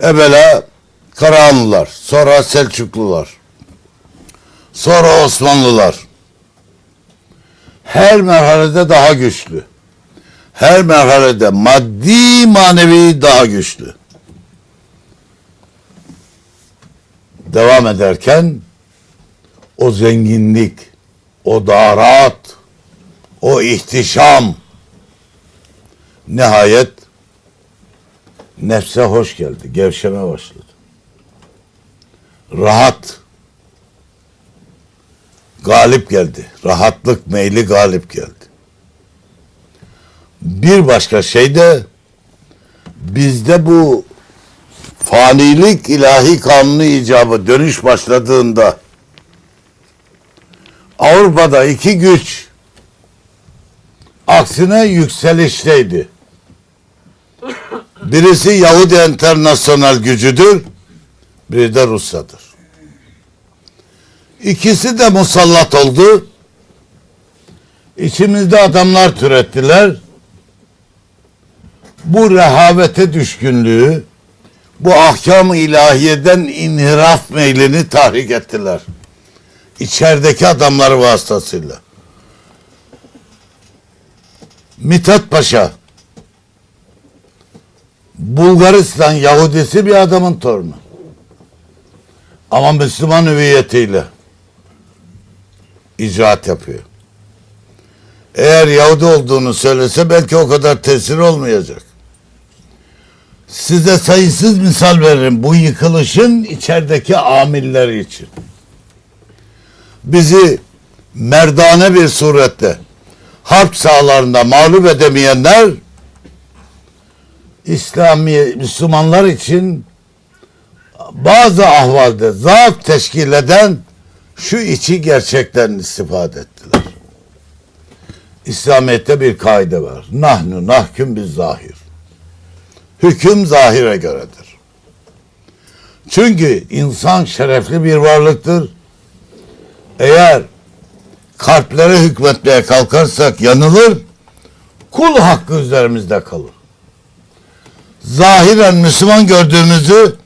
Evvela Karahanlılar, sonra Selçuklular, sonra Osmanlılar. Her merhalede daha güçlü. Her merhalede maddi manevi daha güçlü. Devam ederken o zenginlik, o darat, o ihtişam nihayet nefse hoş geldi. Gevşeme başladı. Rahat galip geldi. Rahatlık meyli galip geldi. Bir başka şey de bizde bu fanilik ilahi kanunu icabı dönüş başladığında Avrupa'da iki güç aksine yükselişteydi. Birisi Yahudi Enternasyonel gücüdür, biri de Rusya'dır. İkisi de musallat oldu. İçimizde adamlar türettiler. Bu rehavete düşkünlüğü, bu ahkam-ı ilahiyeden inhiraf meylini tahrik ettiler. İçerideki adamları vasıtasıyla. Mithat Paşa, Bulgaristan Yahudisi bir adamın torunu. Ama Müslüman hüviyetiyle icraat yapıyor. Eğer Yahudi olduğunu söylese belki o kadar tesir olmayacak. Size sayısız misal veririm bu yıkılışın içerideki amilleri için. Bizi merdane bir surette harp sahalarında mağlup edemeyenler İslami Müslümanlar için bazı ahvalde zaaf teşkil eden şu içi gerçekten istifade ettiler. İslamiyet'te bir kaide var. Nahnu nahküm biz zahir. Hüküm zahire göredir. Çünkü insan şerefli bir varlıktır. Eğer kalplere hükmetmeye kalkarsak yanılır, kul hakkı üzerimizde kalır. Zahiren Müslüman gördüğümüzü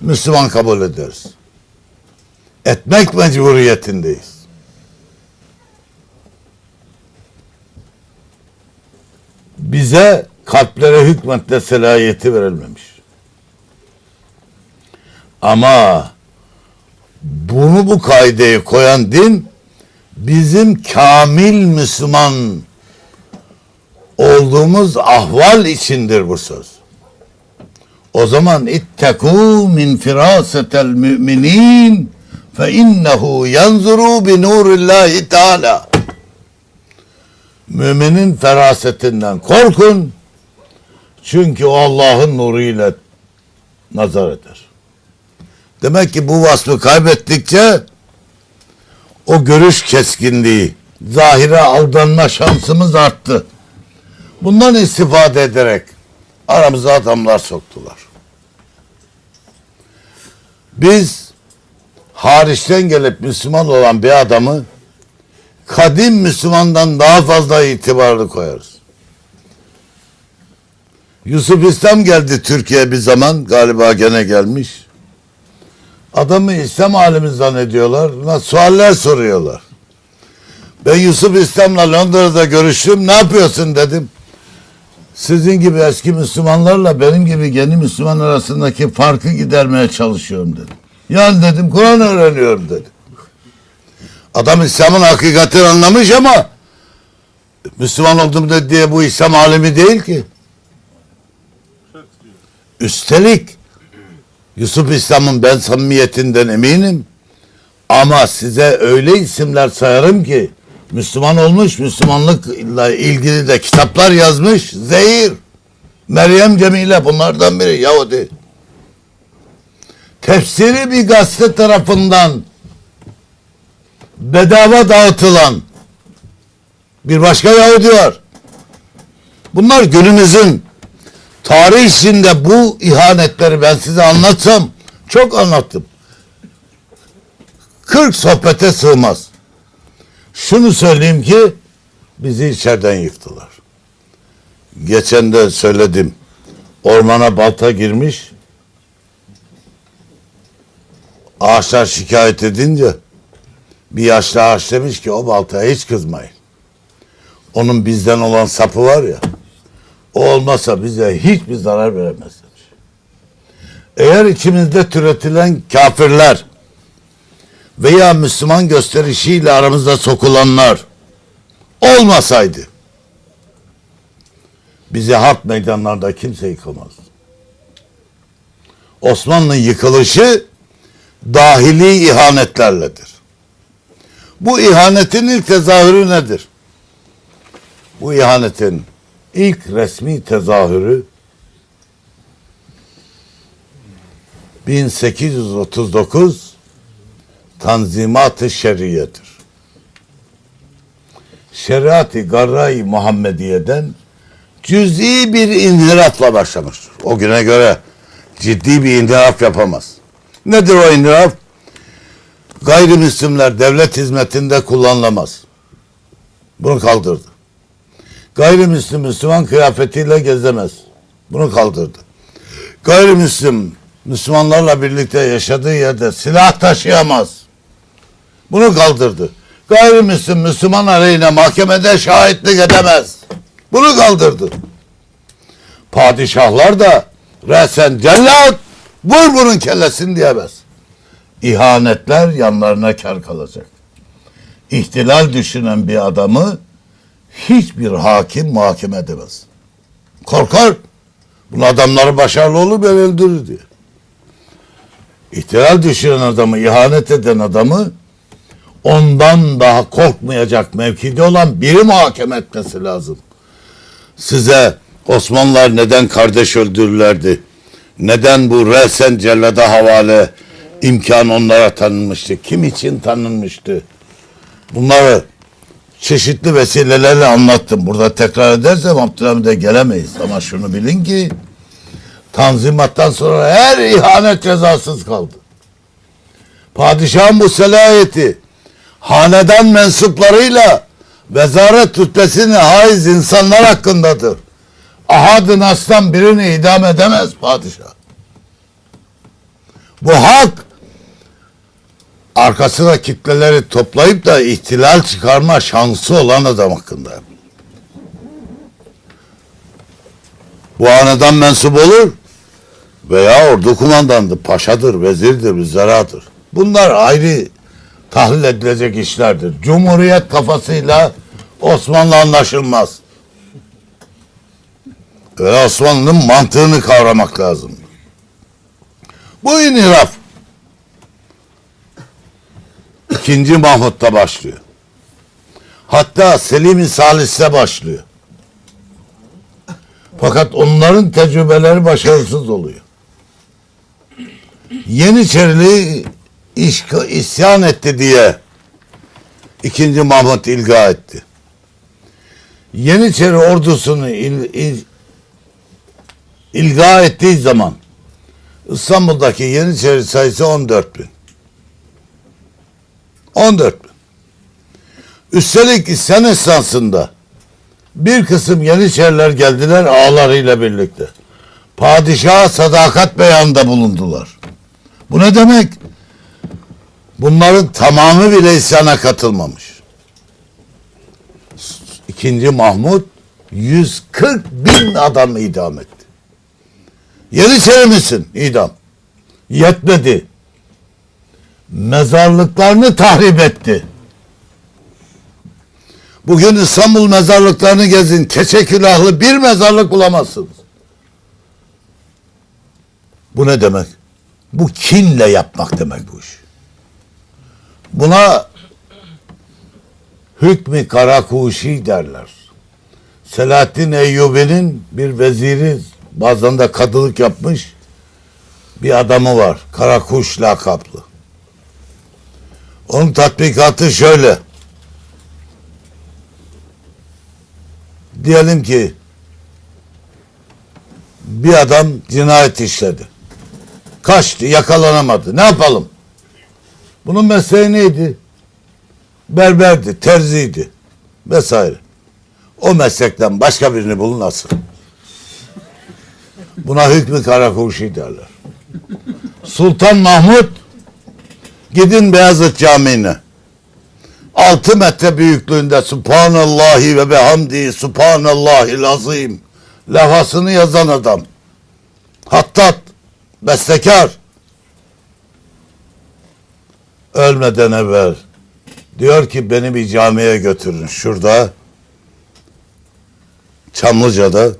Müslüman kabul ederiz. Etmek mecburiyetindeyiz. Bize kalplere hükmetme selayeti verilmemiş. Ama bunu bu kaideyi koyan din bizim kamil Müslüman olduğumuz ahval içindir bu söz. O zaman ittekû min firasetel müminin fe innehu yanzuru bi nurillahi teala. Müminin ferasetinden korkun. Çünkü o Allah'ın nuruyla nazar eder. Demek ki bu vasfı kaybettikçe o görüş keskinliği, zahire aldanma şansımız arttı. Bundan istifade ederek aramıza adamlar soktular. Biz hariçten gelip Müslüman olan bir adamı kadim Müslümandan daha fazla itibarlı koyarız. Yusuf İslam geldi Türkiye bir zaman galiba gene gelmiş. Adamı İslam alimi zannediyorlar. Ona sualler soruyorlar. Ben Yusuf İslam'la Londra'da görüştüm. Ne yapıyorsun dedim. Sizin gibi eski Müslümanlarla benim gibi yeni Müslüman arasındaki farkı gidermeye çalışıyorum dedim. Yani dedim Kur'an öğreniyorum dedim. Adam İslam'ın hakikatini anlamış ama Müslüman oldum dedi diye bu İslam alemi değil ki. Üstelik Yusuf İslam'ın ben samimiyetinden eminim. Ama size öyle isimler sayarım ki Müslüman olmuş, Müslümanlıkla ilgili de kitaplar yazmış. Zehir, Meryem Cemile bunlardan biri Yahudi. Tefsiri bir gazete tarafından bedava dağıtılan bir başka Yahudi var. Bunlar günümüzün tarih içinde bu ihanetleri ben size anlatsam çok anlattım. 40 sohbete sığmaz. Şunu söyleyeyim ki bizi içeriden yıktılar. Geçen de söyledim. Ormana balta girmiş. Ağaçlar şikayet edince bir yaşlı ağaç demiş ki o baltaya hiç kızmayın. Onun bizden olan sapı var ya o olmasa bize hiçbir zarar veremez demiş. Eğer içimizde türetilen kafirler veya Müslüman gösterişiyle aramızda sokulanlar olmasaydı bizi harp meydanlarda kimse yıkamaz. Osmanlı yıkılışı dahili ihanetlerledir. Bu ihanetin ilk tezahürü nedir? Bu ihanetin ilk resmi tezahürü 1839 Tanzimat-ı Şeriye'dir. Şeriat-ı Garra-i Muhammediye'den cüz'i bir inhirafla başlamıştır. O güne göre ciddi bir inhiraf yapamaz. Nedir o inhiraf? Gayrimüslimler devlet hizmetinde kullanılamaz. Bunu kaldırdı. Gayrimüslim Müslüman kıyafetiyle gezemez. Bunu kaldırdı. Gayrimüslim Müslümanlarla birlikte yaşadığı yerde silah taşıyamaz. Bunu kaldırdı. Gayrimüslim Müslüman aleyhine mahkemede şahitlik edemez. Bunu kaldırdı. Padişahlar da resen cellat vur bunun kellesini diyemez. İhanetler yanlarına kar kalacak. İhtilal düşünen bir adamı hiçbir hakim muhakeme edemez. Korkar. Bunun adamları başarılı olur ben öldürür diye. İhtilal düşünen adamı, ihanet eden adamı ondan daha korkmayacak mevkide olan biri muhakeme etmesi lazım. Size Osmanlılar neden kardeş öldürürlerdi? Neden bu resen cellada havale imkan onlara tanınmıştı? Kim için tanınmıştı? Bunları çeşitli vesilelerle anlattım. Burada tekrar edersem Abdülhamid'e gelemeyiz. Ama şunu bilin ki Tanzimattan sonra her ihanet cezasız kaldı. Padişahın bu selahiyeti hanedan mensuplarıyla vezaret rütbesini haiz insanlar hakkındadır. Ahadın aslan birini idam edemez padişah. Bu hak arkasına kitleleri toplayıp da ihtilal çıkarma şansı olan adam hakkında. Bu hanedan mensup olur veya ordu kumandandır, paşadır, vezirdir, vizaradır. Bunlar ayrı tahlil edilecek işlerdir. Cumhuriyet kafasıyla Osmanlı anlaşılmaz. Ve Osmanlı'nın mantığını kavramak lazım. Bu inhiraf ikinci Mahmut'ta başlıyor. Hatta Selim-i Salis'te başlıyor. Fakat onların tecrübeleri başarısız oluyor. Yeniçerili iş, isyan etti diye ikinci Mahmut ilga etti. Yeniçeri ordusunu il, il, ilga ettiği zaman İstanbul'daki Yeniçeri sayısı 14 bin. 14 bin. Üstelik isyan esnasında bir kısım Yeniçeriler geldiler ağlarıyla birlikte. Padişaha sadakat beyanında bulundular. Bu ne demek? Bunların tamamı bile isyana katılmamış. İkinci Mahmut 140 bin adam idam etti. Yeniçeri misin? İdam. Yetmedi. Mezarlıklarını tahrip etti. Bugün İstanbul mezarlıklarını gezin. Keçe külahlı bir mezarlık bulamazsınız. Bu ne demek? Bu kinle yapmak demek bu iş. Buna hükmü karakuşi derler. Selahattin Eyyubi'nin bir veziri bazen de kadılık yapmış bir adamı var. Karakuş lakaplı. Onun tatbikatı şöyle. Diyelim ki bir adam cinayet işledi. Kaçtı, yakalanamadı. Ne yapalım? Bunun mesleği neydi? Berberdi, terziydi vesaire. O meslekten başka birini bulun asıl. Buna hükmü karakuşi derler. Sultan Mahmut Gidin Beyazıt Camii'ne. 6 metre büyüklüğünde Subhanallahi ve bihamdi Subhanallahil azim levhasını yazan adam. Hattat, bestekar. Ölmeden evvel diyor ki beni bir camiye götürün. Şurada Çamlıca'da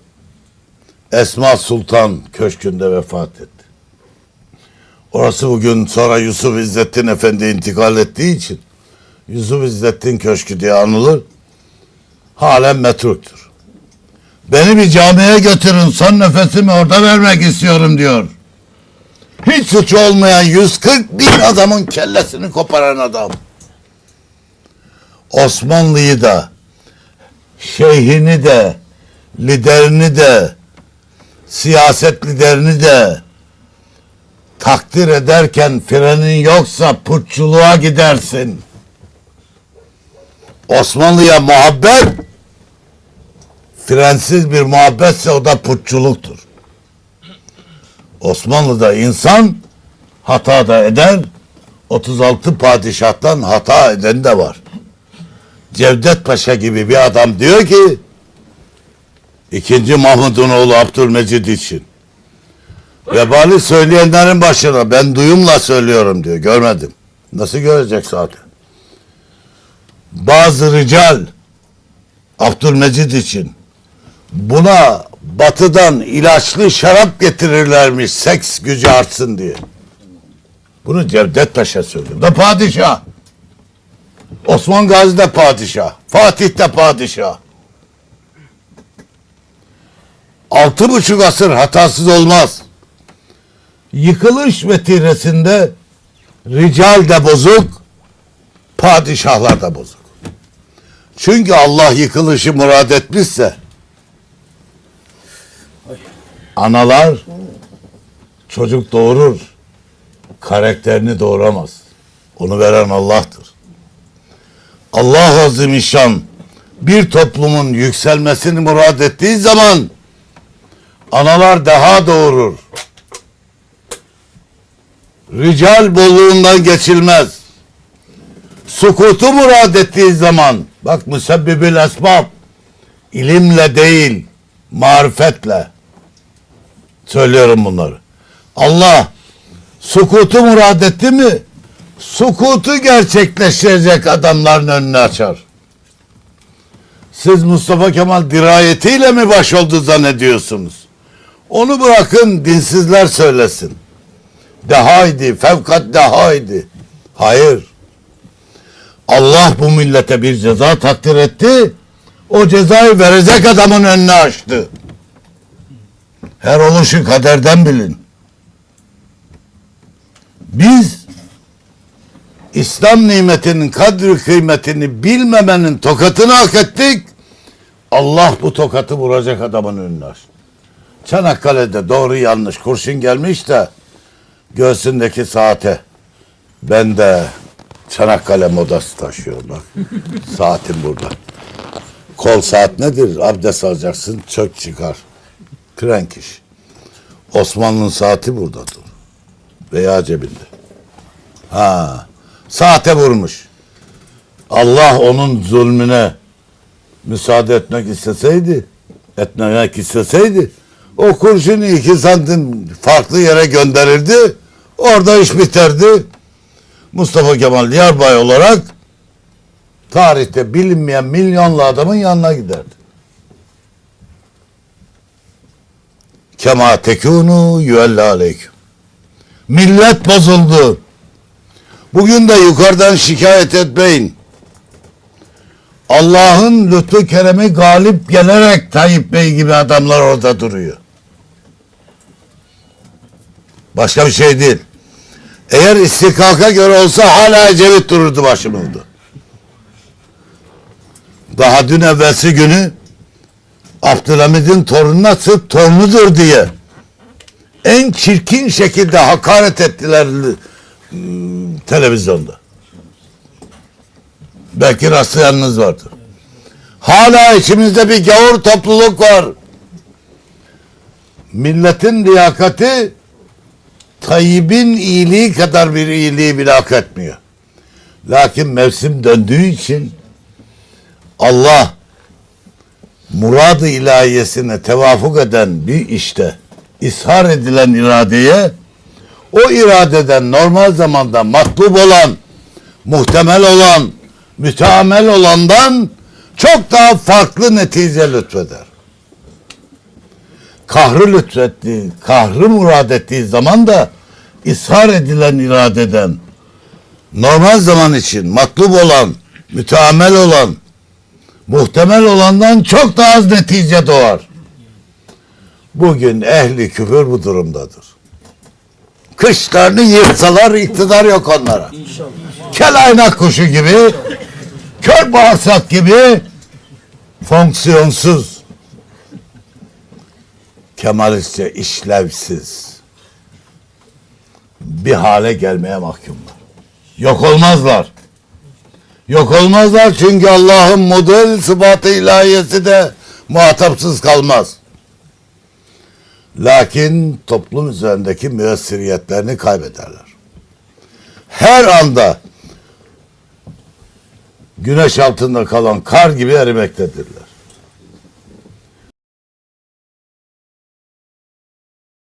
Esma Sultan Köşkü'nde vefat etti. Orası bugün sonra Yusuf İzzettin Efendi intikal ettiği için Yusuf İzzettin Köşkü diye anılır. Halen metruktur. Beni bir camiye götürün son nefesimi orada vermek istiyorum diyor. Hiç suçu olmayan 140 bin adamın kellesini koparan adam. Osmanlı'yı da şeyhini de liderini de siyaset liderini de takdir ederken frenin yoksa putçuluğa gidersin. Osmanlı'ya muhabbet frensiz bir muhabbetse o da putçuluktur. Osmanlı'da insan hata da eder. 36 padişahtan hata eden de var. Cevdet Paşa gibi bir adam diyor ki ikinci Mahmud'un oğlu Abdülmecid için vebali söyleyenlerin başına ben duyumla söylüyorum diyor. Görmedim. Nasıl görecek zaten? Bazı rical Abdülmecid için buna batıdan ilaçlı şarap getirirlermiş seks gücü artsın diye. Bunu Cevdet Paşa söylüyor. Da padişah. Osman Gazi de padişah. Fatih de padişah. Altı buçuk asır hatasız olmaz. Yıkılış vetiresinde rical de bozuk, padişahlar da bozuk. Çünkü Allah yıkılışı murad etmişse analar çocuk doğurur. Karakterini doğuramaz. Onu veren Allah'tır. Allah Azimüşşan bir toplumun yükselmesini murad ettiği zaman analar daha doğurur. Rical bolluğundan geçilmez. Sukutu murad ettiği zaman bak müsebbibil esbab ilimle değil marifetle söylüyorum bunları. Allah sukutu murad etti mi sukutu gerçekleştirecek adamların önünü açar. Siz Mustafa Kemal dirayetiyle mi baş oldu zannediyorsunuz? Onu bırakın dinsizler söylesin. Dehaydı, fevkat dehaydı. Hayır. Allah bu millete bir ceza takdir etti. O cezayı verecek adamın önünü açtı. Her oluşu kaderden bilin. Biz İslam nimetinin kadri kıymetini bilmemenin tokatını hak ettik. Allah bu tokatı vuracak adamın önüne. Çanakkale'de doğru yanlış kurşun gelmiş de göğsündeki saate ben de Çanakkale modası taşıyorum bak. Saatim burada. Kol saat nedir? Abdest alacaksın çök çıkar. Krenk iş. Osmanlı'nın saati buradadır. Veya cebinde. Ha, saate vurmuş. Allah onun zulmüne müsaade etmek isteseydi, etmemek isteseydi, o kurşunu iki santim farklı yere gönderirdi. Orada iş biterdi. Mustafa Kemal Yarbay olarak tarihte bilinmeyen milyonlu adamın yanına giderdi. Kema tekunu yüelle aleyküm. Millet bozuldu. Bugün de yukarıdan şikayet etmeyin. Allah'ın lütfu keremi galip gelerek Tayyip Bey gibi adamlar orada duruyor. Başka bir şey değil. Eğer istikaka göre olsa hala Ecevit dururdu başımızda. Daha dün evvelsi günü Abdülhamid'in torununa sırf torunudur diye en çirkin şekilde hakaret ettiler televizyonda. Belki rastlayanınız vardır. Hala içimizde bir gavur topluluk var. Milletin liyakati Tayyip'in iyiliği kadar bir iyiliği bile hak etmiyor. Lakin mevsim döndüğü için Allah muradı ilahiyesine tevafuk eden bir işte ishar edilen iradeye o iradeden normal zamanda matlub olan, muhtemel olan, müteamel olandan çok daha farklı netice lütfeder. Kahrı lütfettiği, kahrı murad ettiği zaman da ishar edilen iradeden normal zaman için matlub olan, müteamel olan, muhtemel olandan çok daha az netice doğar. Bugün ehli küfür bu durumdadır. Kışlarını yırtsalar iktidar yok onlara. Kelaynak kuşu gibi, kör bağırsak gibi fonksiyonsuz, kemalistçe işlevsiz bir hale gelmeye mahkumlar. Yok olmazlar. Yok olmazlar çünkü Allah'ın model sıfatı ilahiyesi de muhatapsız kalmaz. Lakin toplum üzerindeki müessiriyetlerini kaybederler. Her anda güneş altında kalan kar gibi erimektedirler.